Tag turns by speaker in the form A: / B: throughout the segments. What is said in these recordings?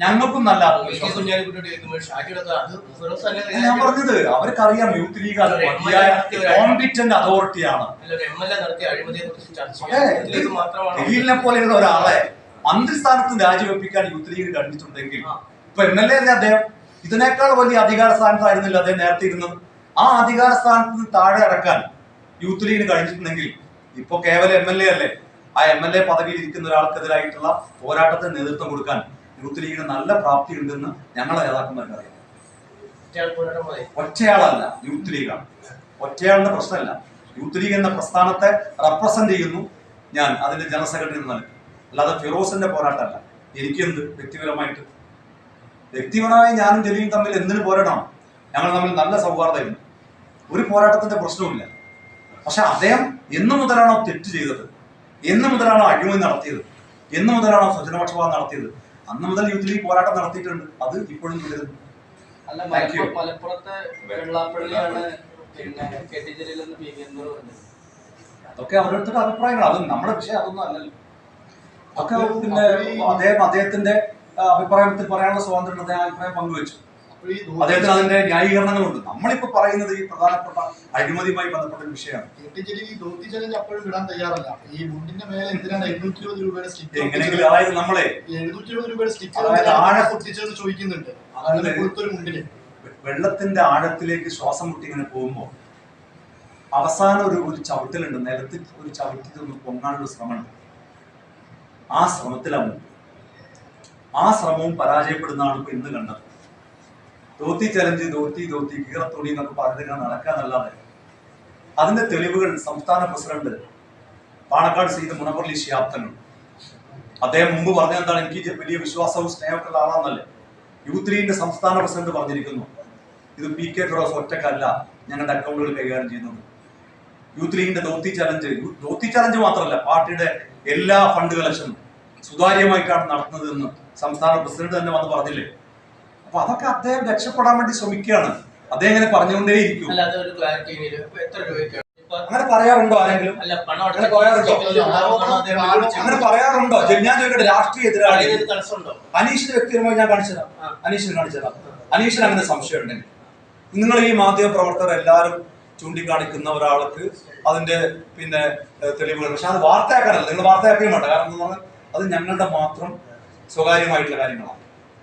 A: ഞങ്ങൾക്കും നല്ല ഞാൻ പറഞ്ഞത് അവർക്കറിയാം യൂത്ത് ലീഗ് അത് കോമ്പിറ്റന്റ് അതോറിറ്റിയാണ് ജലീലിനെ പോലെയുള്ള ഒരാളെ മന്ത്രിസ്ഥാനത്ത് രാജിവെപ്പിക്കാൻ യൂത്ത് ലീഗ്
B: കണ്ടിട്ടുണ്ടെങ്കിൽ.
A: ഇപ്പൊ എം എൽ എ അല്ലേ അദ്ദേഹം? ഇതിനേക്കാൾ വലിയ അധികാര സ്ഥാനത്തായിരുന്നില്ല അദ്ദേഹം നേരത്തെ ഇരുന്നത്. ആ അധികാര സ്ഥാനത്ത് നിന്ന് താഴെ ഇറക്കാൻ യൂത്ത് ലീഗിന് കഴിഞ്ഞിട്ടുണ്ടെങ്കിൽ ഇപ്പൊ കേവലം എം എൽ എ അല്ലേ? ആ എം എൽ എ പദവിയിൽ ഇരിക്കുന്ന ഒരാൾക്കെതിരായിട്ടുള്ള പോരാട്ടത്തിന് നേതൃത്വം കൊടുക്കാൻ യൂത്ത് ലീഗിന് നല്ല പ്രാപ്തി ഉണ്ടെന്ന് ഞങ്ങളെ നേതാക്കന്മാർക്ക് അറിയാം. ഒറ്റയാളല്ല യൂത്ത് ലീഗാണ്. ഒറ്റയാളുടെ പ്രശ്നമല്ല. യൂത്ത് ലീഗ് എന്ന പ്രസ്ഥാനത്തെ റെപ്രസെന്റ് ചെയ്യുന്നു ഞാൻ അതിന്റെ ജനറൽ സെക്രട്ടറി എന്ന നിലയ്ക്ക് അല്ലാതെ ഫിറോസിന്റെ പോരാട്ടമല്ല. എനിക്കെന്ത്? വ്യക്തിപരമായിട്ട്. വ്യക്തിപരമായി ഞാനും ജലീലും തമ്മിൽ എന്തിനു പോരാടണം? ഞങ്ങൾ തമ്മിൽ നല്ല സൗഹാർദ്ദമായിരുന്നു. ഒരു പോരാട്ടത്തിന്റെ പ്രശ്നവുമില്ല. പക്ഷെ അദ്ദേഹം എന്നു മുതലാണോ തെറ്റ് ചെയ്തത്? എന്നു മുതലാണോ അഴിമതി നടത്തിയത്? എന്നു മുതലാണോ സ്വജനപക്ഷപാതം നടത്തിയത്? അന്ന് മുതൽ യൂത്ത് ലീഗ് പോരാട്ടം നടത്തിയിട്ടുണ്ട്. അത് ഇപ്പോഴും തുടരുന്നു.
C: അല്ല. മലപ്പുറത്തെ വെള്ളാപ്പള്ളിയാണ് പിന്നെ കെ ടി ജലീൽ എന്ന് പി വി എന്നോട്
A: അതൊക്കെ അവരുടെ അഭിപ്രായങ്ങൾ. അത് നമ്മുടെ വിഷയം അതൊന്നും അല്ലല്ലോ. ഒക്കെ പിന്നെ അദ്ദേഹം അദ്ദേഹത്തിന്റെ അഭിപ്രായത്തിൽ പറയാനുള്ള സ്വാതന്ത്ര്യം അദ്ദേഹം അഭിപ്രായം പങ്കുവെച്ചു. അദ്ദേഹത്തിന് അതിന്റെ ന്യായീകരണങ്ങളുണ്ട്. നമ്മളിപ്പോ പറയുന്നത് ഈ പ്രധാനപ്പെട്ട അഴിമതിയുമായി ബന്ധപ്പെട്ട ഒരു വിഷയമാണ്. എങ്ങനെയെങ്കിലും അതായത് നമ്മളെ
D: ചോദിക്കുന്നുണ്ട്.
A: വെള്ളത്തിന്റെ ആഴത്തിലേക്ക് ശ്വാസം മുട്ടി ഇങ്ങനെ പോകുമ്പോൾ അവസാനം ഒരു ഒരു ചവിട്ടലുണ്ട്. നിലത്തിൽ ഒരു ചവിട്ടി ഒന്ന് പൊങ്ങാനുള്ള ശ്രമമുണ്ട് ആ ശ്രമത്തിലാണ് ആ ശ്രമവും പരാജയപ്പെടുന്നതാണ് ഇപ്പൊ ഇന്ന് കണ്ടത്. ധോത്തി ചലഞ്ച് ധോത്തി ധോത്തി കീറത്തൊടി എന്നൊക്കെ പറഞ്ഞിങ്ങനെ നടക്കാന്നല്ലാതെ അതിന്റെ തെളിവുകൾ സംസ്ഥാന പ്രസിഡന്റ് പാണക്കാട് ചെയ്ത് മുനപ്പള്ളി ശിഹാബ് തങ്ങൾ അദ്ദേഹം മുമ്പ് പറഞ്ഞ എന്താണ്? എനിക്ക് വലിയ വിശ്വാസവും സ്നേഹമൊക്കെ ഉള്ള ആളാന്നല്ലേ? യൂത്ത് ലീഗിന്റെ സംസ്ഥാന പ്രസിഡന്റ് പറഞ്ഞിരിക്കുന്നു. ഇത് പി കെ ഫിറോസ് ഒറ്റക്കല്ല. ഞങ്ങളുടെ അക്കൗണ്ടുകൾ കൈകാര്യം ചെയ്യുന്നത്. യൂത്ത് ലീഗിന്റെ ധോത്തി ചലഞ്ച് ധോത്തി ചലഞ്ച് മാത്രമല്ല പാർട്ടിയുടെ എല്ലാ ഫണ്ട് കളക്ഷനും സുതാര്യമായിട്ടാണ് നടത്തുന്നതെന്ന് സംസ്ഥാന പ്രസിഡന്റ് തന്നെ വന്ന് പറഞ്ഞില്ലേ? അപ്പൊ അതൊക്കെ അദ്ദേഹം രക്ഷപ്പെടാൻ വേണ്ടി ശ്രമിക്കുകയാണ്. അദ്ദേഹം ഇങ്ങനെ പറഞ്ഞുകൊണ്ടേയിരിക്കും.
B: അല്ല അതൊരു ക്ലാരിറ്റി ഇപ്പൊ എത്ര രൂപയ്ക്കാണ്?
A: അങ്ങനെ പറയാറുണ്ടോ ആരെങ്കിലും?
B: അല്ല പണം
A: അങ്ങനെ പറയാറുണ്ടോ? അങ്ങനെ പറയാറുണ്ടോ? ഞാൻ ചോദിക്കട്ടെ രാഷ്ട്രീയ എതിരാളി.
B: അനീഷ്
A: അനീഷിന്റെ വ്യക്തിപരമായി ഞാൻ കാണിച്ചതാ
B: അനീഷ്
A: അനീഷിന് കാണിച്ചുതരാം. അനീഷിന് അങ്ങനെ സംശയം ഉണ്ടെങ്കിൽ നിങ്ങൾ ഈ മാധ്യമ പ്രവർത്തകർ എല്ലാവരും ചൂണ്ടിക്കാണിക്കുന്ന ഒരാൾക്ക് അതിന്റെ പിന്നെ തെളിവുകൾ. പക്ഷെ അത് വാർത്തയാക്കാനല്ല. നിങ്ങൾ വാർത്തയാക്കുകയും വേണ്ട. കാരണം എന്ന് പറഞ്ഞാൽ അത് ഞങ്ങളുടെ മാത്രം സ്വകാര്യമായിട്ടുള്ള കാര്യങ്ങളാണ്.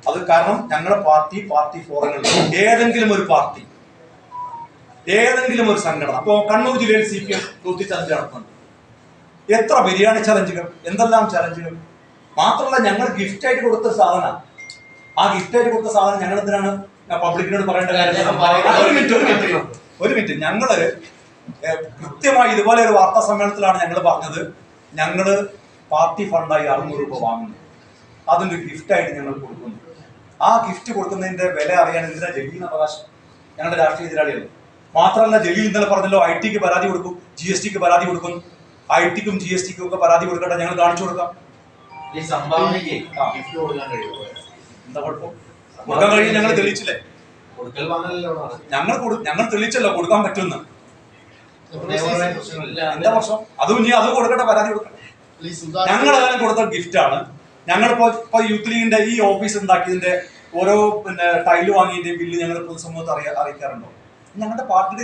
A: അത് കാരണം ഞങ്ങളുടെ പാർട്ടി പാർട്ടി ഫോറങ്ങളിൽ ഏതെങ്കിലും ഒരു പാർട്ടി ഏതെങ്കിലും ഒരു സംഘടന. അപ്പോ കണ്ണൂർ ജില്ലയിൽ സി പി എം നൂറ്റി ചലഞ്ച് നടത്തുന്നുണ്ട്. എത്ര ബിരിയാണി ചലഞ്ചുകൾ എന്തെല്ലാം ചലഞ്ചുകൾ മാത്രമല്ല ഞങ്ങൾ ഗിഫ്റ്റ് ആയിട്ട് കൊടുത്ത സാധന. ആ ഗിഫ്റ്റ് ആയിട്ട് കൊടുത്ത സാധനം ഞങ്ങൾ എന്തിനാണ്? പബ്ലിക്കിനോട് പറയേണ്ട കാര്യം ഒരു മിനിറ്റ് ഒരു മിനിറ്റ് ഒരു മിനിറ്റ്. ഞങ്ങൾ കൃത്യമായി ഇതുപോലെ ഒരു വാർത്താ സമ്മേളനത്തിലാണ് ഞങ്ങൾ പറഞ്ഞത്. ഞങ്ങൾ പാർട്ടി ഫണ്ടായി അറുന്നൂറ് രൂപ വാങ്ങുന്നു. അതിന്റെ ഗിഫ്റ്റ് ആയിട്ട് ഞങ്ങൾ കൊടുക്കുന്നു. ആ ഗിഫ്റ്റ് കൊടുക്കുന്നതിന്റെ വില അറിയാൻ എന്തിനാ ജലീലിന് അവകാശം? ഞങ്ങളുടെ രാഷ്ട്രീയ എതിരാളികൾ മാത്രമല്ല ജലീൽ ഇന്നലെ പറഞ്ഞല്ലോ ഐ ടിക്ക് പരാതി കൊടുക്കും ജി എസ് ടിക്ക് പരാതി കൊടുക്കും. ഐ ടിക്കും ജി എസ് ടിക്കും ഒക്കെ പരാതി കൊടുക്കട്ടെ ഞങ്ങൾ കാണിച്ചു കൊടുക്കാം.
E: ഈ സംഭാവനയ്ക്ക് ഗിഫ്റ്റ് കൊടുക്കാൻ കഴിയുമോ?
A: എന്താ കുഴപ്പം? കൊടുക്കാൻ കഴിയും ഞങ്ങൾ തെളിയിച്ചില്ലേ? ഞങ്ങൾ ഞങ്ങൾ തെളിയിച്ചല്ലോ കൊടുക്കാൻ പറ്റുമെന്ന്. എന്താ പ്രശ്നം? അതും ഇനി അത് കൊടുക്കട്ടെ പരാതി കൊടുക്കട്ടെ. ഞങ്ങൾ അതിനെ കൊടുത്ത ഗിഫ്റ്റ് ആണ് ഞങ്ങളിപ്പോ ഇപ്പൊ യൂത്ത് ലീഗിന്റെ ഈ ഓഫീസ് ഉണ്ടാക്കിയതിന്റെ ഓരോ പിന്നെ ടൈൽ വാങ്ങിയതിന്റെ ബില്ല് ഞങ്ങൾ പൊതുസമൂഹത്തെ അറിയാ അറിയിക്കാറുണ്ടോ? ഞങ്ങളുടെ പാർട്ടിയുടെ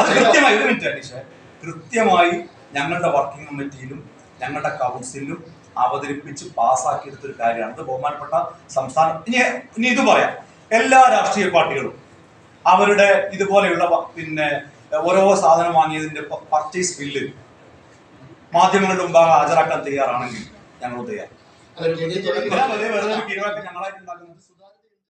A: അത് കൃത്യമായി ഒരു മിനിറ്റ് അനീഷേ. കൃത്യമായി ഞങ്ങളുടെ വർക്കിംഗ് കമ്മിറ്റിയിലും ഞങ്ങളുടെ കൗൺസിലും അവതരിപ്പിച്ച് പാസ്സാക്കിയെടുത്തൊരു കാര്യമാണ്. ഇത് ബഹുമാനപ്പെട്ട സംസ്ഥാന ഇനി ഇനി ഇത് പറയാം. എല്ലാ രാഷ്ട്രീയ പാർട്ടികളും അവരുടെ ഇതുപോലെയുള്ള പിന്നെ ഓരോ സാധനം വാങ്ങിയതിന്റെ പർച്ചേസ് ബില്ല് മാധ്യമങ്ങളുടെ മുമ്പാകെ ഹാജരാക്കാൻ തയ്യാറാണെങ്കിൽ ഞങ്ങൾ തയ്യാർ
D: അല്ല, കെ ടി